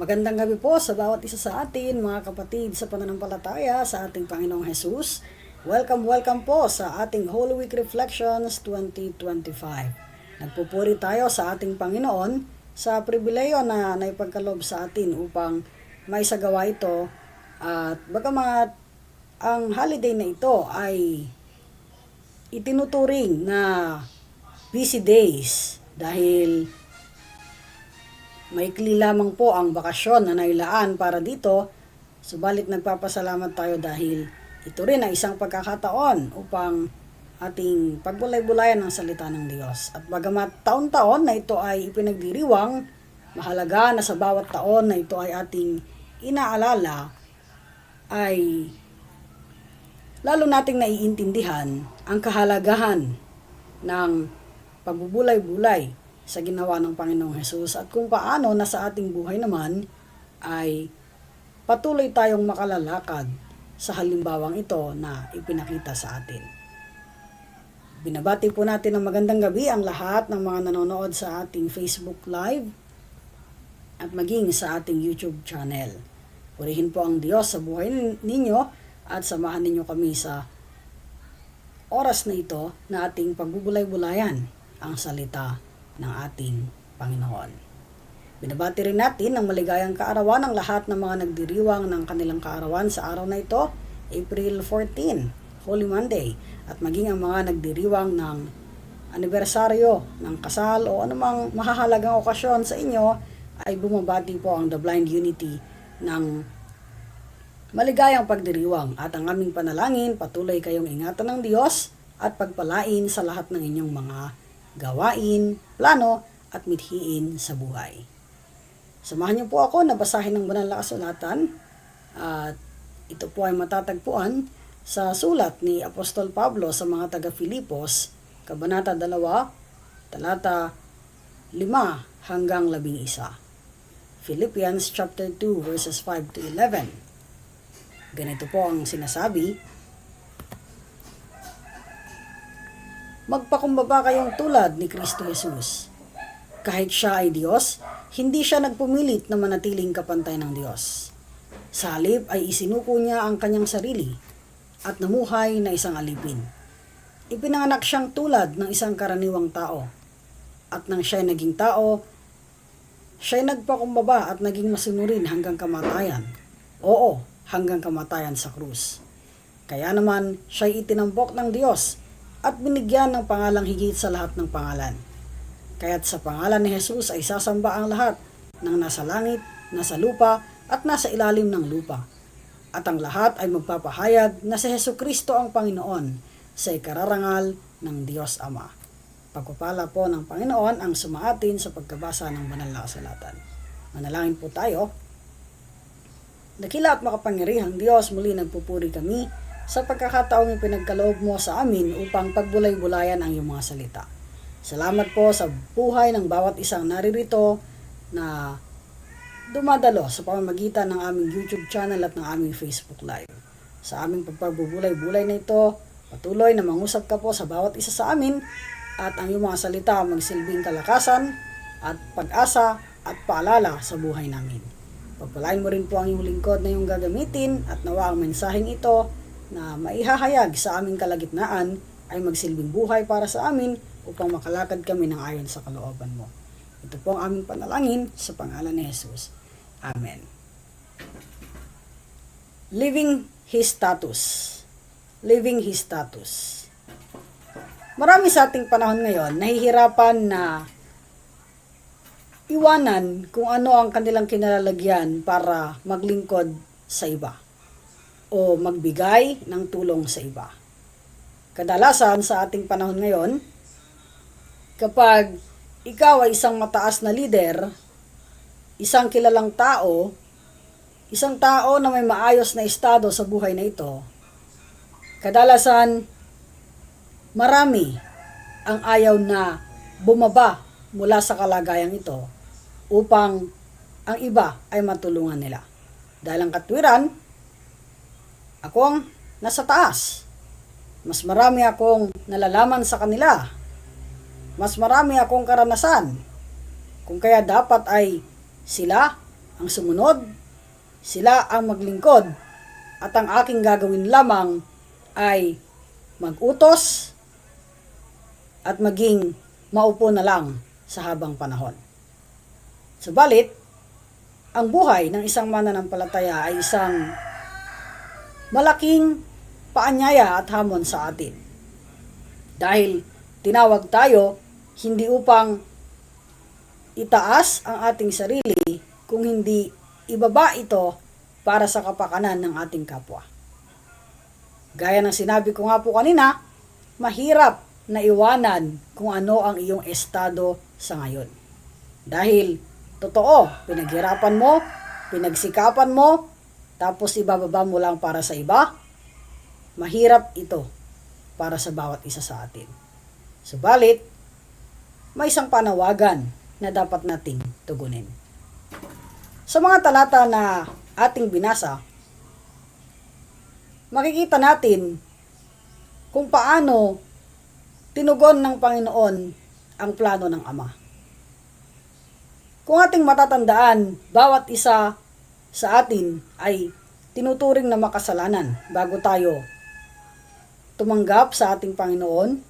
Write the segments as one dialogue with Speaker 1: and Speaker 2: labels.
Speaker 1: Magandang gabi po sa bawat isa sa atin, mga kapatid sa pananampalataya sa ating Panginoong Jesus. Welcome, welcome po sa ating Holy Week Reflections 2025. Nagpupuri tayo sa ating Panginoon sa pribileyo na naipagkalob sa atin upang may sagawa ito at bagamat ang holiday na ito ay itinuturing na busy days dahil Maikli lamang po ang bakasyon na nailaan para dito, subalit nagpapasalamat tayo dahil ito rin ay isang pagkakataon upang ating pagbulay-bulayan ng salita ng Diyos. At bagamat taon-taon na ito ay ipinagdiriwang, mahalaga na sa bawat taon na ito ay ating inaalala, ay lalo nating naiintindihan ang kahalagahan ng pagbubulay-bulay sa ginawa ng Panginoong Hesus at kung paano na sa ating buhay naman ay patuloy tayong makalalakad sa halimbawang ito na ipinakita sa atin. Binabati po natin ng magandang gabi ang lahat ng mga nanonood sa ating Facebook Live at maging sa ating YouTube channel. Purihin po ang Diyos sa buhay ninyo at samahan ninyo kami sa oras na ito na ating pagbubulay-bulayan ang salita ng ating Panginoon. Binabati rin natin ang maligayang kaarawan ng lahat ng mga nagdiriwang ng kanilang kaarawan sa araw na ito, April 14, Holy Monday, at maging ang mga nagdiriwang ng anibersaryo ng kasal o anumang mahahalagang okasyon sa inyo ay bumabati po ang The Blind Unity ng maligayang pagdiriwang at ang aming panalangin patuloy kayong ingatan ng Diyos at pagpalain sa lahat ng inyong mga gawain, plano at mithiin sa buhay. Samahan niyo po ako na basahin ng banal na kasulatan at ito po ay matatagpuan sa sulat ni Apostol Pablo sa mga taga Filipos, Kabanata 2, talata 5 hanggang 11. Philippians chapter 2 verses 5 to 11. Ganito po ang sinasabi, Magpakumbaba kayong tulad ni Kristo Jesus. Kahit siya ay Diyos, hindi siya nagpumilit na manatiling kapantay ng Diyos. Sa halip ay isinuko niya ang kanyang sarili at namuhay na isang alipin. Ipinanganak siyang tulad ng isang karaniwang tao. At nang siya naging tao, siya nagpakumbaba at naging masunurin hanggang kamatayan. Oo, hanggang kamatayan sa krus. Kaya naman, siya itinampok ng Diyos at binigyan ng pangalang higit sa lahat ng pangalan. Kaya't sa pangalan ni Jesus ay sasamba ang lahat ng nasa langit, nasa lupa, at nasa ilalim ng lupa. At ang lahat ay magpapahayag na si Heso Kristo ang Panginoon sa ikararangal ng Diyos Ama. Pagpapala po ng Panginoon ang sumaatin sa pagkabasa ng banal na kasalatan. Manalangin po tayo. Dakila at makapangyarihang Diyos, muli nagpupuri kami sa pagkakataong ipinagkaloob mo sa amin upang pagbulay-bulayan ang iyong mga salita. Salamat po sa buhay ng bawat isang naririto na dumadalo sa pamamagitan ng aming YouTube channel at ng aming Facebook Live. Sa aming pagpabubulay-bulay na ito, patuloy na mangusap ka po sa bawat isa sa amin at ang iyong mga salita magsilbing kalakasan at pag-asa at paalala sa buhay namin. Pagpalain mo rin po ang iyong lingkod na iyong gagamitin at nawa ang mensaheng ito na maihahayag sa aming kalagitnaan ay magsilbing buhay para sa amin upang makalakad kami ng ayon sa kalooban mo. Ito po ang aming panalangin sa pangalan ni Jesus. Amen. Living His Status Living His Status Marami sa ating panahon ngayon nahihirapan na iwanan kung ano ang kanilang kinalalagyan para maglingkod sa iba o magbigay ng tulong sa iba. Kadalasan sa ating panahon ngayon, kapag ikaw ay isang mataas na leader, isang kilalang tao, isang tao na may maayos na estado sa buhay na ito, kadalasan marami ang ayaw na bumaba mula sa kalagayang ito upang ang iba ay matulungan nila. Dahil ang katwiran, ako ang nasa taas. Mas marami akong nalalaman sa kanila. Mas marami akong karanasan. Kung kaya dapat ay sila ang sumunod, sila ang maglingkod, at ang aking gagawin lamang ay magutos at maging maupo na lang sa habang panahon. Subalit, ang buhay ng isang mananampalataya ay isang malaking paanyaya at hamon sa atin. Dahil tinawag tayo hindi upang itaas ang ating sarili kung hindi ibaba ito para sa kapakanan ng ating kapwa. Gaya ng sinabi ko nga po kanina, mahirap na iwanan kung ano ang iyong estado sa ngayon. Dahil, totoo, pinaghirapan mo, pinagsikapan mo, tapos ibababa mo lang para sa iba, mahirap ito para sa bawat isa sa atin. Subalit, may isang panawagan na dapat nating tugunin. Sa mga talata na ating binasa, makikita natin kung paano tinugon ng Panginoon ang plano ng Ama. Kung ating matatandaan, bawat isa sa atin ay tinuturing na makasalanan bago tayo tumanggap sa ating Panginoon,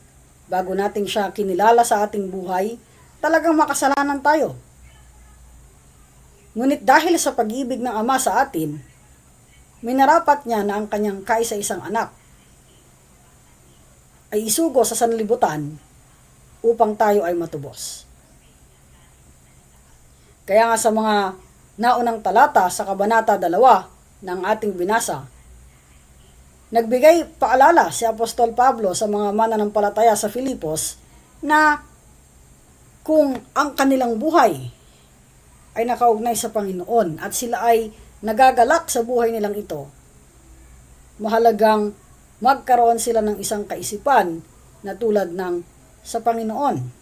Speaker 1: bago natin siya kinilala sa ating buhay, talagang makasalanan tayo. Ngunit dahil sa pag-ibig ng Ama sa atin, minarapat niya na ang kanyang kaisa-isang anak ay isugo sa sanlibutan upang tayo ay matubos. Kaya nga sa mga naunang talata sa Kabanata 2 ng ating binasa, nagbigay paalala si Apostol Pablo sa mga mananampalataya sa Filipos na kung ang kanilang buhay ay nakaugnay sa Panginoon at sila ay nagagalak sa buhay nilang ito, mahalagang magkaroon sila ng isang kaisipan na tulad ng sa Panginoon.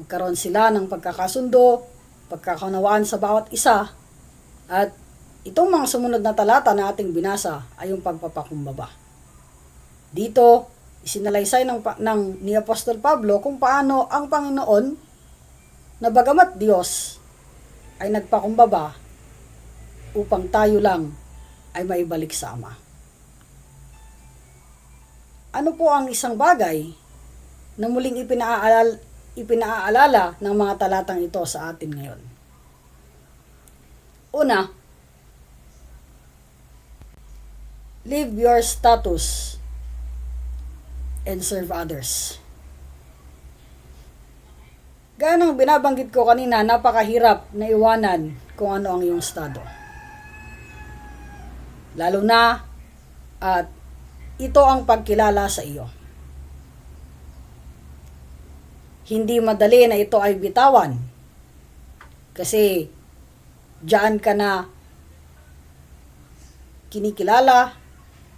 Speaker 1: Magkaroon sila ng pagkakasundo, pagkakunawaan sa bawat isa, at itong mga sumunod na talata na ating binasa ay yung pagpapakumbaba. Dito, isinalaysay ng, ng ni Apostol Pablo kung paano ang Panginoon na bagamat Diyos ay nagpakumbaba upang tayo lang ay maibalik sa Ama. Ano po ang isang bagay na muling ipinaalala, ipinaalala ng mga talatang ito sa atin ngayon? Una, live your status and serve others. Gaya ng binabanggit ko kanina, napakahirap na iwanan kung ano ang iyong estado. Lalo na at ito ang pagkilala sa iyo. Hindi madali na ito ay bitawan. Kasi diyan ka na kinikilala,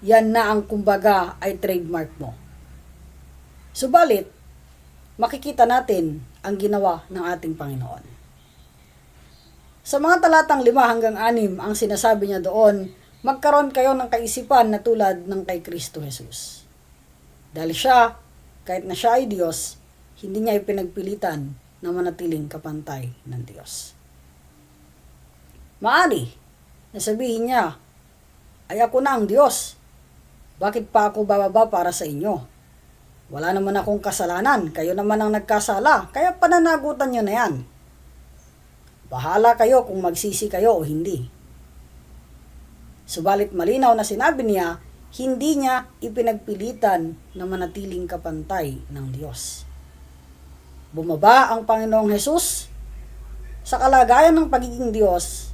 Speaker 1: yan na ang kumbaga ay trademark mo. Subalit, makikita natin ang ginawa ng ating Panginoon. Sa mga talatang 5 hanggang 6, ang sinasabi niya doon, magkaroon kayo ng kaisipan na tulad ng kay Kristo Jesus. Dahil siya, kahit na siya ay Diyos, hindi niya ipinagpilitan na manatiling kapantay ng Diyos. Maari, nasabihin niya, ay ako na ang Diyos. Bakit pa ako bababa para sa inyo? Wala naman akong kasalanan, kayo naman ang nagkasala, kaya pananagutan nyo na yan. Bahala kayo kung magsisi kayo o hindi. Subalit malinaw na sinabi niya, hindi niya ipinagpilitan na manatiling kapantay ng Diyos. Bumaba ang Panginoong Hesus sa kalagayan ng pagiging Diyos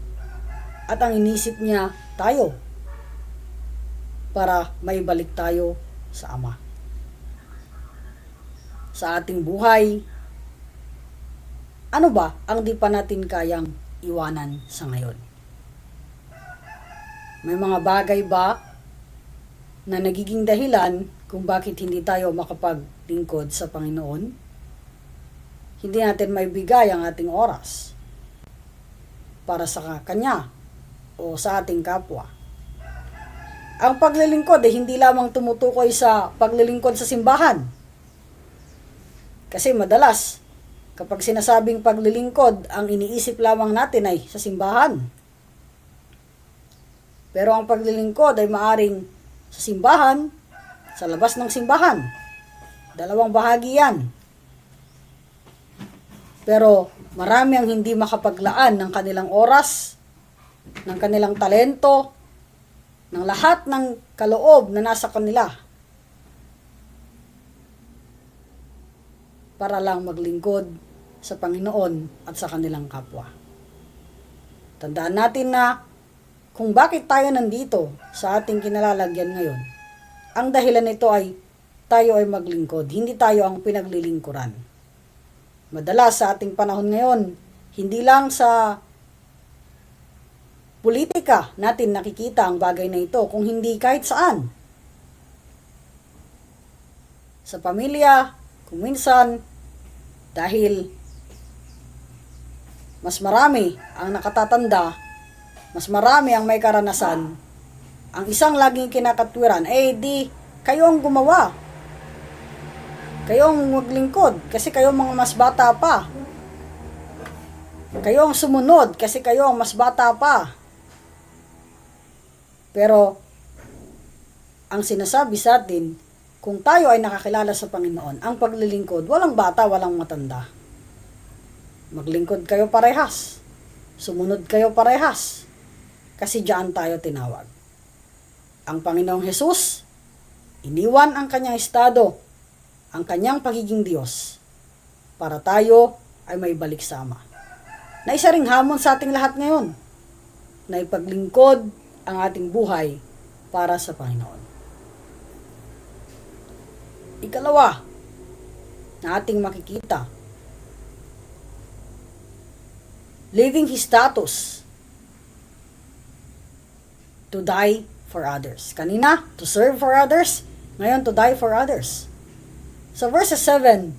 Speaker 1: at ang inisip niya tayo para maibalik tayo sa Ama. Sa ating buhay, ano ba ang di pa natin kayang iwanan sa ngayon? May mga bagay ba na nagiging dahilan kung bakit hindi tayo makapaglingkod sa Panginoon? Hindi natin maibigay ang ating oras para sa Kanya o sa ating kapwa. Ang paglilingkod ay hindi lamang tumutukoy sa paglilingkod sa simbahan. Kasi madalas, Kapag sinasabing paglilingkod, ang iniisip lamang natin ay sa simbahan. Pero ang paglilingkod ay maaring sa simbahan, sa labas ng simbahan. Dalawang bahagi yan. Pero marami ang hindi makapaglaan ng kanilang oras, ng kanilang talento, ng lahat ng kaloob na nasa kanila para lang maglingkod sa Panginoon at sa kanilang kapwa. Tandaan natin na kung bakit tayo nandito sa ating kinalalagyan ngayon, ang dahilan nito ay tayo ay maglingkod, hindi tayo ang pinaglilingkuran. Madalas sa ating panahon ngayon, hindi lang sa politika natin nakikita ang bagay na ito, kung hindi kahit saan. Sa pamilya, kung minsan, dahil mas marami ang nakatatanda, mas marami ang may karanasan, ang isang laging kinakatwiran, eh di, kayo ang gumawa. Kayo ang maglingkod kasi kayo mga mas bata pa. Kayo ang sumunod kasi kayo ang mas bata pa. Pero, ang sinasabi sa atin, kung tayo ay nakakilala sa Panginoon, ang paglilingkod, walang bata, walang matanda. Maglingkod kayo parehas. Sumunod kayo parehas. Kasi diyan tayo tinawag. Ang Panginoong Hesus, iniwan ang kanyang estado, ang kanyang pagiging Diyos, para tayo ay may balik sama. Na isa ring hamon sa ating lahat ngayon, na ipaglingkod ang ating buhay para sa Panginoon. Ikalawa, na ating makikita, living his status to die for others. Kanina, to serve for others. Ngayon, to die for others. Sa verses 7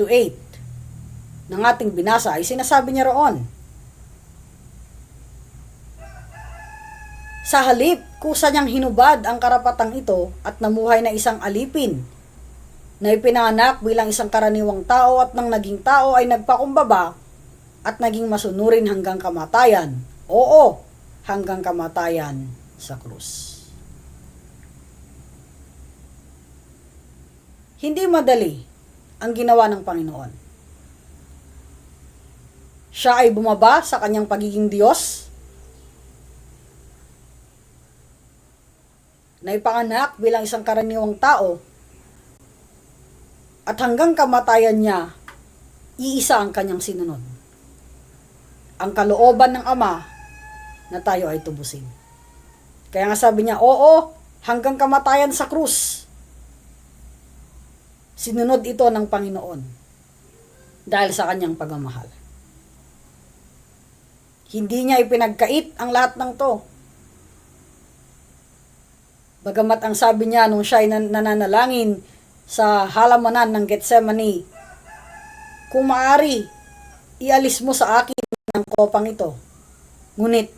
Speaker 1: to 8 ng ating binasa ay sinasabi niya roon, Sa halip, kusa niyang hinubad ang karapatang ito at namuhay na isang alipin na ipinanganak bilang isang karaniwang tao at nang naging tao ay nagpakumbaba at naging masunurin hanggang kamatayan. Oo, hanggang kamatayan sa krus. Hindi madali ang ginawa ng Panginoon. Siya ay bumaba sa kanyang pagiging Diyos na ipanganak bilang isang karaniwang tao at hanggang kamatayan niya, iisa ang kanyang sinunod. Ang kalooban ng Ama na tayo ay tubusin. Kaya nga sabi niya, oo, hanggang kamatayan sa krus. Sinunod ito ng Panginoon dahil sa kanyang pagmamahal. Hindi niya ipinagkait ang lahat ng to. Bagamat ang sabi niya nung siya ay nan- nananalangin sa halamanan ng Gethsemane, kung maaari, ialis mo sa akin ang kopang ito. Ngunit,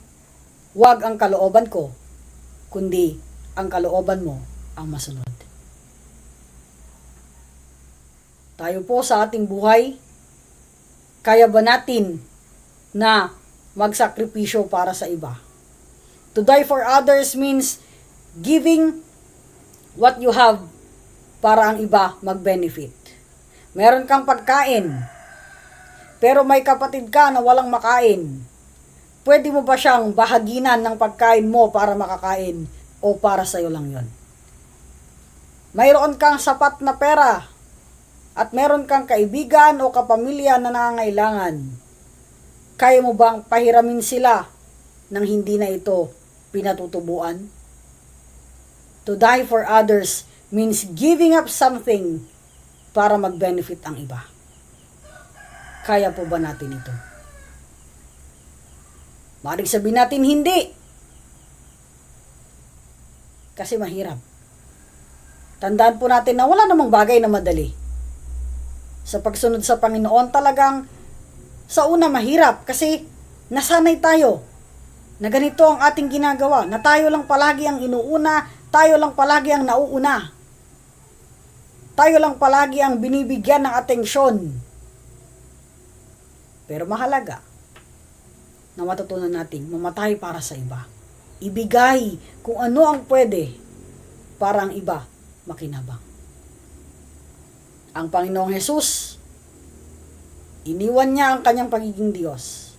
Speaker 1: huwag ang kalooban ko, kundi ang kalooban mo ang masunod. Tayo po sa ating buhay, kaya ba natin na magsakripisyo para sa iba? To die for others means giving what you have para ang iba mag-benefit. Meron kang pagkain, pero may kapatid ka na walang makain. Pwede mo ba siyang bahaginan ng pagkain mo para makakain o para sa'yo lang yon? Mayroon kang sapat na pera at meron kang kaibigan o kapamilya na nangangailangan. Kaya mo bang pahiramin sila nang hindi na ito pinatutubuan? To die for others means giving up something para mag-benefit ang iba. Kaya po ba natin ito? Maring sabihin natin hindi. Kasi mahirap. Tandaan po natin na wala namang bagay na madali. Sa pagsunod sa Panginoon talagang sa una mahirap kasi nasanay tayo na ganito ang ating ginagawa, na tayo lang palagi ang inuuna, tayo lang palagi ang nauuna. Tayo lang palagi ang binibigyan ng atensyon Pero mahalaga na matutunan nating mamatay para sa iba. Ibigay kung ano ang pwede para ang iba makinabang. Ang Panginoong Jesus, iniwan niya ang kanyang pagiging Diyos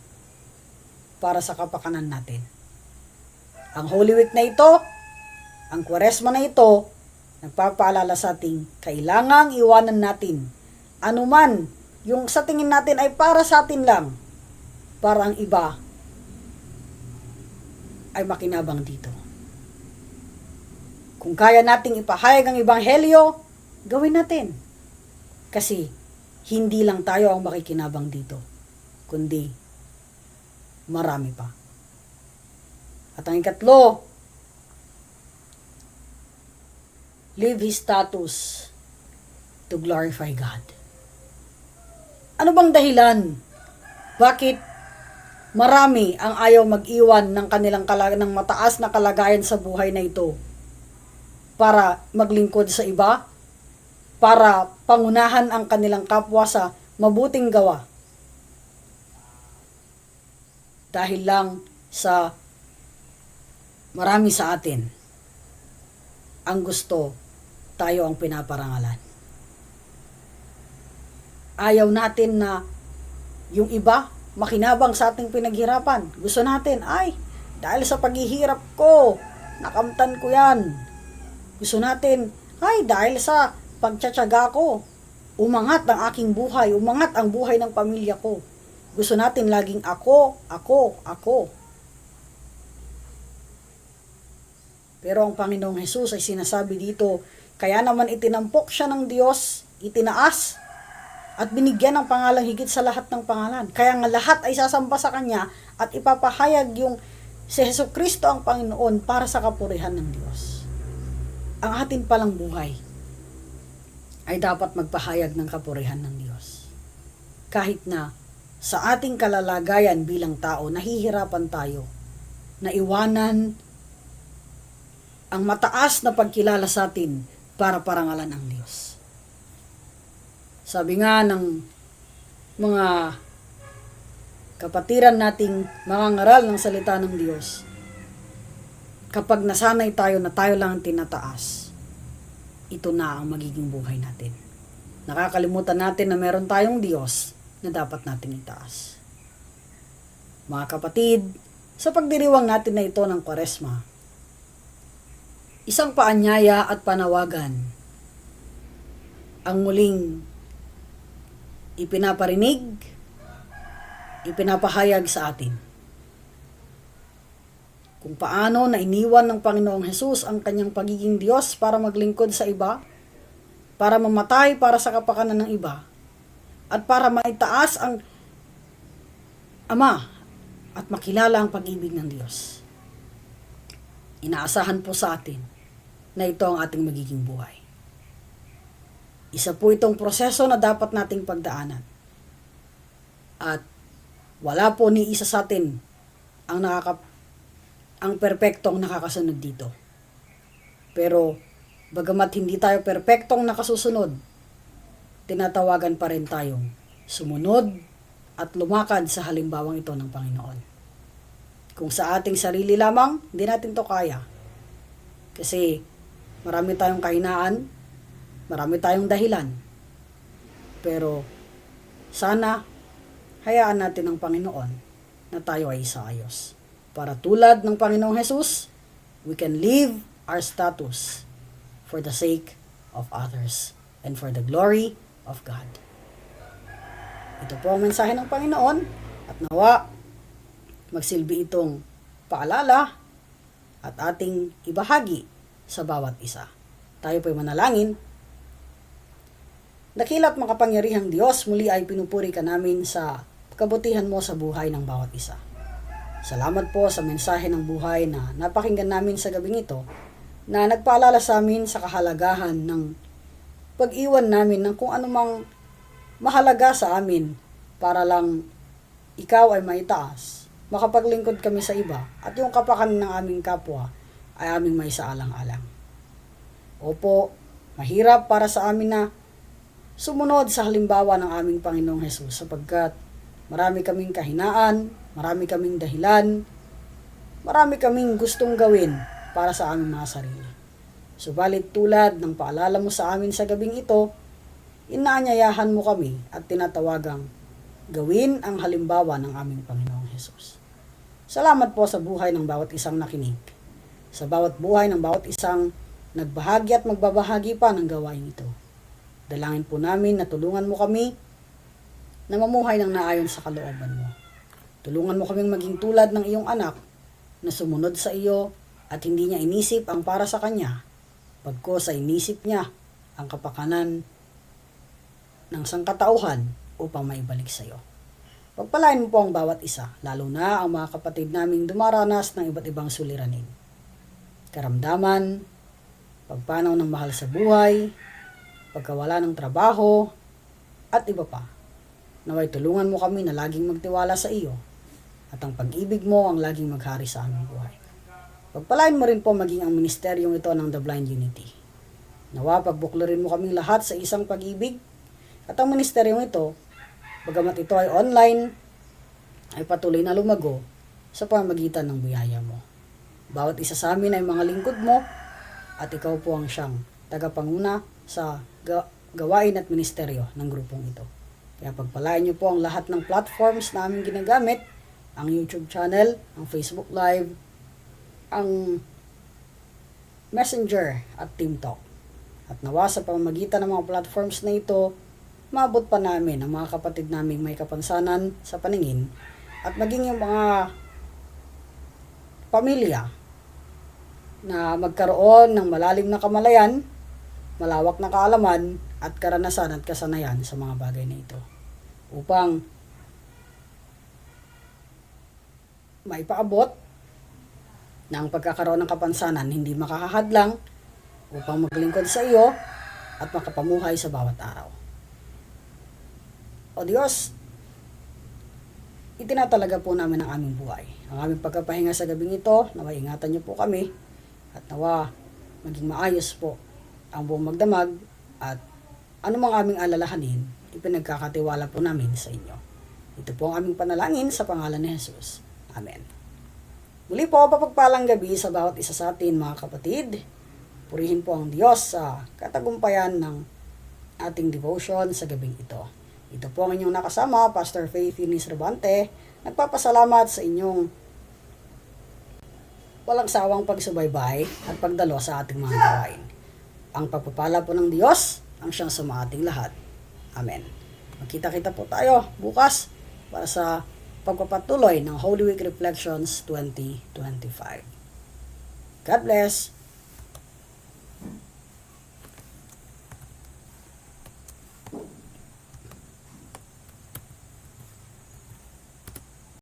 Speaker 1: para sa kapakanan natin. Ang Holy Week na ito, ang Kwaresma na ito, nagpapaalala sa ating kailangang iwanan natin anuman yung sa tingin natin ay para sa atin lang, para ang iba ay makinabang dito. Kung kaya nating ipahayag ang Ebanghelyo, gawin natin. Kasi hindi lang tayo ang makikinabang dito, kundi marami pa. At ang ikatlo, live His status to glorify God. Ano bang dahilan? Bakit marami ang ayaw mag-iwan ng kanilang kalag ng mataas na kalagayan sa buhay na ito para maglingkod sa iba, para pangunahan ang kanilang kapwa sa mabuting gawa. Dahil lang sa marami sa atin ang gusto tayo ang pinaparangalan. Ayaw natin na yung iba makinabang sa ating pinaghirapan. Gusto natin, ay, dahil sa paghihirap ko, nakamtan ko yan. Gusto natin, ay, dahil sa pagtsatsaga ko, umangat ang aking buhay, umangat ang buhay ng pamilya ko. Gusto natin laging ako, ako, ako. Pero ang Panginoong Jesus ay sinasabi dito, kaya naman itinampok siya ng Diyos, itinaas, at binigyan ng pangalang higit sa lahat ng pangalan. Kaya nga lahat ay sasamba sa Kanya at ipapahayag yung si Heso Kristo ang Panginoon para sa kapurihan ng Diyos. Ang atin palang buhay ay dapat magpahayag ng kapurihan ng Diyos. Kahit na sa ating kalalagayan bilang tao, nahihirapan tayo na iwanan ang mataas na pagkilala sa atin para parangalan ang Diyos. Sabi nga ng mga kapatiran nating mga ngaral ng salita ng Diyos, kapag nasanay tayo na tayo lang ang tinataas, ito na ang magiging buhay natin. Nakakalimutan natin na meron tayong Diyos na dapat nating itaas. Mga kapatid, sa pagdiriwang natin na ito ng Kwaresma, isang paanyaya at panawagan ang muling ipinaparinig, ipinapahayag sa atin. Kung paano na iniwan ng Panginoong Hesus ang kanyang pagiging Diyos para maglingkod sa iba, para mamatay para sa kapakanan ng iba, at para maitaas ang Ama at makilala ang pag-ibig ng Diyos. Inaasahan po sa atin na ito ang ating magiging buhay. Isa po itong proseso na dapat nating pagdaanan. At wala po ni isa sa atin ang nakaka ang perpektong nakakasunod dito. Pero bagamat hindi tayo perpektong nakasusunod, tinatawagan pa rin tayong sumunod at lumakad sa halimbawang ito ng Panginoon. Kung sa ating sarili lamang, hindi natin to kaya. Kasi marami tayong kahinaan, Marami tayong dahilan. Pero sana hayaan natin ng Panginoon na tayo ay isaayos. Para tulad ng Panginoong Jesus, we can live our status for the sake of others and for the glory of God. Ito po ang mensahe ng Panginoon at nawa magsilbi itong paalala at ating ibahagi sa bawat isa. Tayo po'y manalangin Dakilat makapangyarihang Diyos, muli ay pinupuri ka namin sa kabutihan mo sa buhay ng bawat isa. Salamat po sa mensahe ng buhay na napakinggan namin sa gabing ito na nagpaalala sa amin sa kahalagahan ng pag-iwan namin ng kung anumang mahalaga sa amin para lang ikaw ay maitaas, makapaglingkod kami sa iba at yung kapakanan ng aming kapwa ay aming may saalang-alang. Opo, mahirap para sa amin na sumunod sa halimbawa ng aming Panginoong Hesus sapagkat Marami kaming kahinaan, marami kaming dahilan, marami kaming gustong gawin para sa aming mga sarili. Subalit tulad ng paalala mo sa amin sa gabing ito, inaanyayahan mo kami at tinatawagang gawin ang halimbawa ng aming Panginoong Hesus. Salamat po sa buhay ng bawat isang nakinig, sa bawat buhay ng bawat isang nagbahagi at magbabahagi pa ng gawain ito. Dalangin po namin na tulungan mo kami na mamuhay ng naayon sa kalooban mo. Tulungan mo kaming maging tulad ng iyong anak na sumunod sa iyo at hindi niya inisip ang para sa kanya, pagko sa inisip niya ang kapakanan ng sangkatauhan upang maibalik sa iyo. Pagpalain mo po ang bawat isa, lalo na ang mga kapatid naming dumaranas ng iba't ibang suliranin. Karamdaman, pagpanaw ng mahal sa buhay, pagkawala ng trabaho, at iba pa. Naway tulungan mo kami na laging magtiwala sa iyo at ang pag-ibig mo ang laging maghari sa aming buhay. Pagpalain mo rin po maging ang ministeryong ito ng The Blind Unity. Nawa pagbuklarin mo kaming lahat sa isang pag-ibig at ang ministeryong ito, bagamat ito ay online, ay patuloy na lumago sa pamagitan ng biyaya mo. Bawat isa sa amin ay mga lingkod mo at ikaw po ang siyang tagapanguna sa ga- gawain at ministeryo ng grupong ito. Kaya pagpalain niyo po ang lahat ng platforms na aming ginagamit, ang YouTube channel, ang Facebook Live, ang Messenger at TeamTalk. At nawa sa pamamagitan ng mga platforms na ito, maabot pa namin ang mga kapatid naming may kapansanan sa paningin at maging yung mga pamilya na magkaroon ng malalim na kamalayan, malawak na kaalaman at karanasan at kasanayan sa mga bagay na ito upang maipaabot na ang pagkakaroon ng kapansanan hindi makakahadlang upang maglingkod sa iyo at makapamuhay sa bawat araw. O Diyos, itinatalaga po namin ang aming buhay. Ang aming pagkapahinga sa gabing ito, nawa ingatan niyo po kami at nawa maging maayos po ang buong magdamag at anumang aming alalahanin, ipinagkakatiwala po namin sa inyo. Ito po ang aming panalangin sa pangalan ni Jesus. Amen. Muli po, papagpalang gabi sa bawat isa sa atin mga kapatid. Purihin po ang Diyos sa katagumpayan ng ating devotion sa gabing ito. Ito po ang inyong nakasama, Pastor Faith Eunice Rabante. Nagpapasalamat sa inyong walang sawang pagsubaybay at pagdalo sa ating mga gawain. Ang pagpapala po ng Diyos ang siyang sumaating lahat. Amen. Magkita-kita po tayo bukas para sa pagpapatuloy ng Holy Week Reflections 2025. God bless.